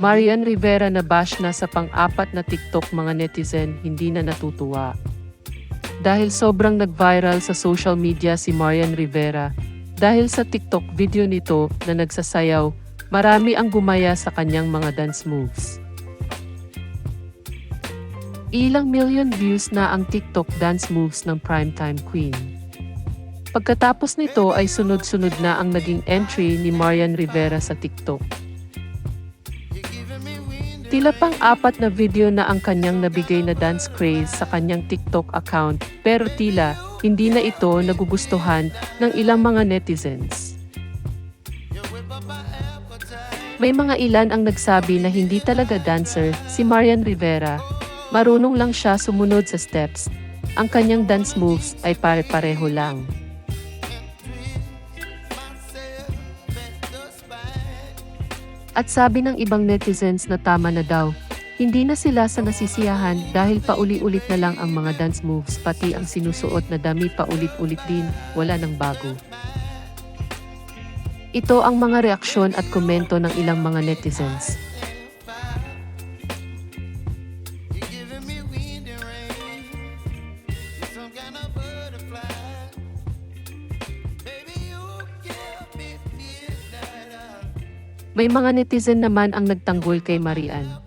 Marian Rivera na bash na sa pang-apat na TikTok mga netizen hindi na natutuwa. Dahil sobrang nag-viral sa social media si Marian Rivera, dahil sa TikTok video nito na nagsasayaw, marami ang gumaya sa kanyang mga dance moves. Ilang million views na ang TikTok dance moves ng primetime queen. Pagkatapos nito ay sunod-sunod na ang naging entry ni Marian Rivera sa TikTok. Tila pang apat na video na ang kanyang nabigay na dance craze sa kanyang TikTok account pero tila hindi na ito nagugustuhan ng ilang mga netizens. May mga ilan ang nagsabi na hindi talaga dancer si Marian Rivera. Marunong lang siya sumunod sa steps. Ang kanyang dance moves ay pare-pareho lang. At sabi ng ibang netizens na tama na daw, hindi na sila sa nasisiyahan dahil pauli-ulit na lang ang mga dance moves pati ang sinusuot na dami paulit-ulit din, wala nang bago. Ito ang mga reaksyon at komento ng ilang mga netizens. May mga netizen naman ang nagtanggol kay Marian.